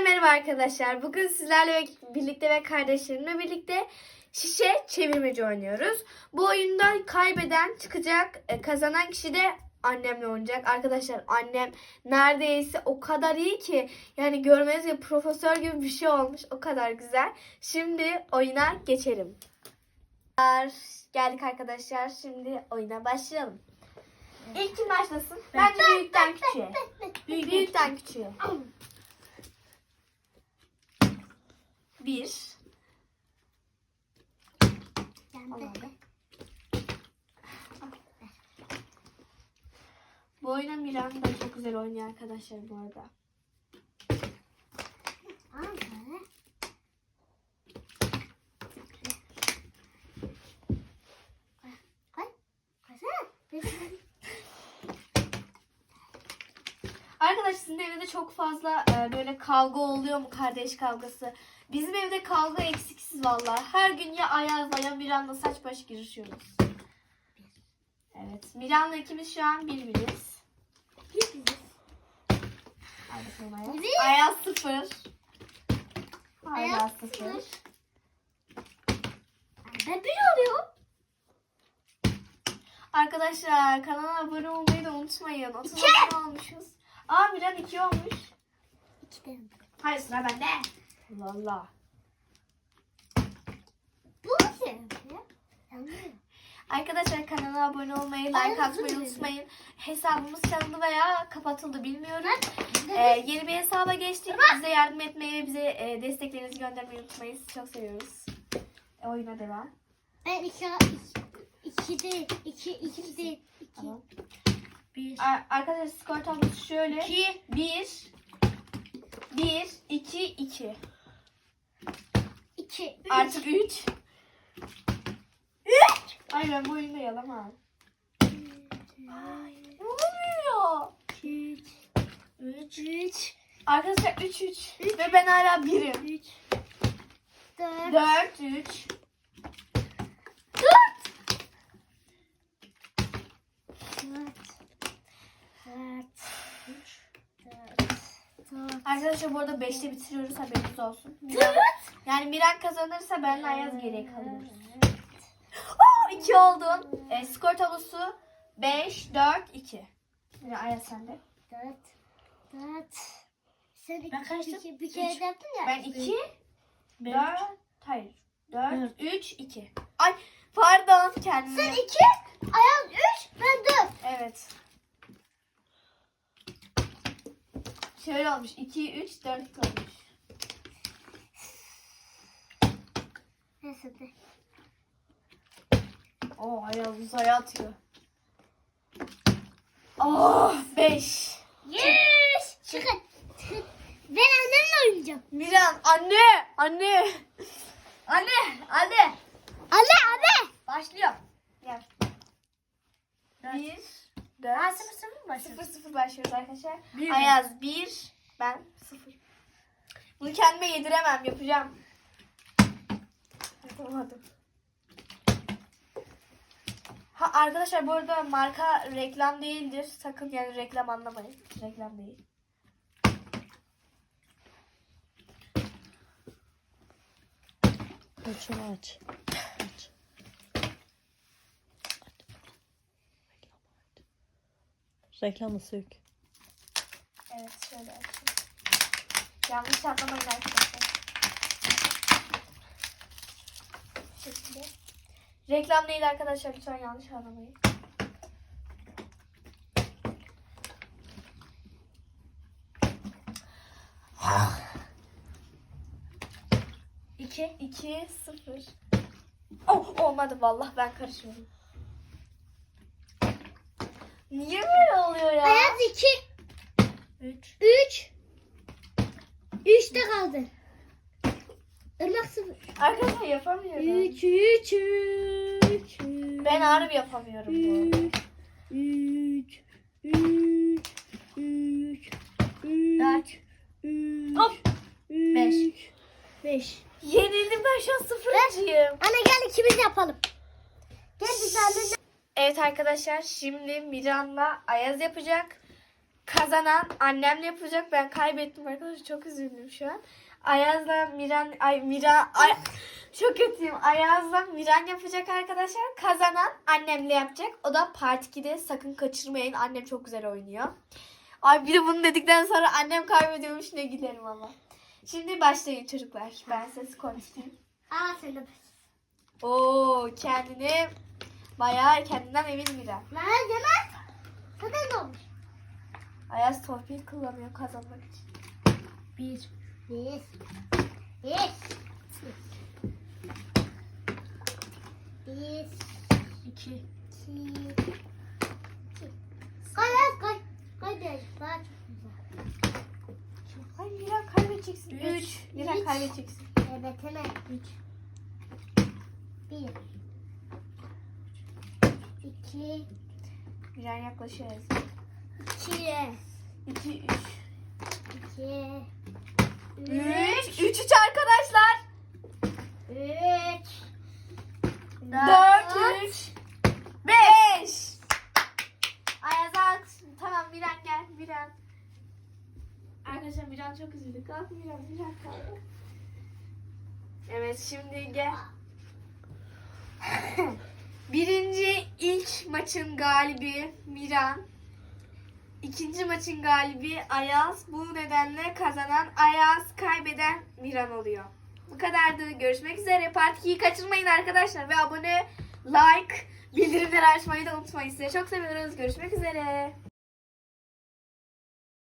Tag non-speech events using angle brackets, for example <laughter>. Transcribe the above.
merhaba arkadaşlar. Bugün sizlerle birlikte ve kardeşlerimle birlikte şişe çevirmeci oynuyoruz. Bu oyunda kaybeden çıkacak, e, kazanan kişi de annemle oynayacak. Arkadaşlar annem neredeyse o kadar iyi ki yani görmeniz gibi profesör gibi bir şey olmuş. O kadar güzel. Şimdi oyuna geçelim. Geldik arkadaşlar. Şimdi oyuna başlayalım. İlk kim başlasın? Bence büyükten küçüğe. Büyük, büyükten küçüğe. Bir. Bu oyunu Miran da çok güzel oynuyor arkadaşlar bu arada. Arkadaşlar sizin evde çok fazla e, böyle kavga oluyor mu kardeş kavgası? Bizim evde kavga eksiksiz vallahi. Her gün ya Ayaz'la ya Miran'la saç baş girişiyoruz. Evet. Miran'la ikimiz şu an bir biriz. Hadi bakalım Ayaz. Ayaz sıfır. Ayaz Ayaz sıfır. sıfır. Ben bir oluyorum. Arkadaşlar kanala abone olmayı da unutmayın. 30 İki. abone olmuşuz. Aa Miran 2 olmuş. İki de. Hayır sıra bende. Valla. Bu nasıl yapıyor? Arkadaşlar kanala abone olmayı, like Ay, atmayı unutmayın. Hesabımız çalındı veya kapatıldı bilmiyorum. Ee, yeni bir hesaba geçtik. Bize yardım etmeyi ve bize e, desteklerinizi göndermeyi unutmayın. Sizi çok seviyoruz. E, oyuna devam. Ben iki, iki, iki değil, iki, iki değil, iki. Tamam. Bir. Ar- arkadaşlar skor tablosu şöyle. İki. 1 1 2 2 İki. Üç. Artık 3 Ay ben bu oyunda yalamam. Ay ne oluyor? Üç. Üç. Üç. Arkadaşlar 3 3 ve ben hala 1'im. Üç. Dört. 4 3 Dört. Dört. Dört. Üç. Dört. Dört. Arkadaşlar bu arada 5'te bitiriyoruz haberiniz olsun. Dört. Yani Miran kazanırsa benle Ayaz geriye kalıyoruz. Oo 2 oldun. E, skor tablosu 5 4 2. Yine Ayaz sende. Dört. Dört. Sen Ben karıştım. iki, bir kere yaptın ya. Ben 2 Beş. 4 hayır 4 Dört. 3 2. Ay pardon kendime. Sen iki, Ayaz üç, ben dört. Evet. Şöyle olmuş. 2 3 4 olmuş. Neyse de. Oo Ayaz uzaya atıyor. Oh 5. Yes! Çıkın. Çıkın. Ben annemle oynayacağım. Miran anne anne. Anne anne. Anne anne. Başlıyor. Gel. 1 4 sıfır sıfır mı 0 0 başlıyoruz arkadaşlar. Bir. Ayaz 1 ben 0. Bunu kendime yediremem yapacağım. Yapamadım. Ha arkadaşlar bu arada marka reklam değildir. Sakın yani reklam anlamayın. Reklam değil. Aç. Aç. Reklamı sök. Evet şöyle açayım. Yanlış anlamayın arkadaşlar. Şekilde. Reklam değil arkadaşlar lütfen yanlış anlamayın. İki, iki, sıfır. Oh, olmadı vallahi ben karışmadım. Niye böyle oluyor ya? Ayaz iki, Üç. üç. Üçte kaldı. Irmak sıfır. Arkadaşlar yapamıyorum. Üç, üç, üç. Ben harbi yapamıyorum bu. Üç, üç, üç, üç. Dört. Üç. Hop. Üç. Beş. Beş. Yenildim ben şu an sıfırıncıyım. Anne gel ikimiz yapalım. Gel biz. Evet arkadaşlar şimdi Miran'la Ayaz yapacak. kazanan annemle yapacak. Ben kaybettim arkadaşlar. Çok üzüldüm şu an. Ayaz'la Miran, ay Mira, ay, <laughs> çok kötüyüm. Ayaz'la Miran yapacak arkadaşlar. Kazanan annemle yapacak. O da Part 2'de sakın kaçırmayın. Annem çok güzel oynuyor. Ay bir de bunu dedikten sonra annem kaybediyormuş ne gülerim ama. Şimdi başlayın çocuklar. Ben size konuşayım. Aa sen de Oo kendini bayağı kendinden emin. Ben demem. Zaten ne olmuş? Ayaz torpil kullanıyor kazanmak için. Bir. Bir. Bir. Bir. İki. İki. Değil. Daha çok güzel. Ay Miran kaybedeceksin. Üç. Üç. kaybedeceksin. Evet hemen. Üç. Bir. İki. Miran yaklaşıyor. Ayaz. İki. İki, üç. İki. Üç. Üç, üç arkadaşlar. Üç. Dört, üç. Beş. Ayaz at. Tamam Miran gel. Miran. Arkadaşlar Miran çok üzüldü. Kalk Miran. Miran kalk. Evet şimdi gel. <laughs> Birinci ilk maçın galibi Miran. İkinci maçın galibi Ayaz. Bu nedenle kazanan Ayaz, kaybeden Miran oluyor. Bu kadardı. Görüşmek üzere. Part 2'yi kaçırmayın arkadaşlar. Ve abone, like, bildirimleri açmayı da unutmayın. Size çok seviyoruz. Görüşmek üzere.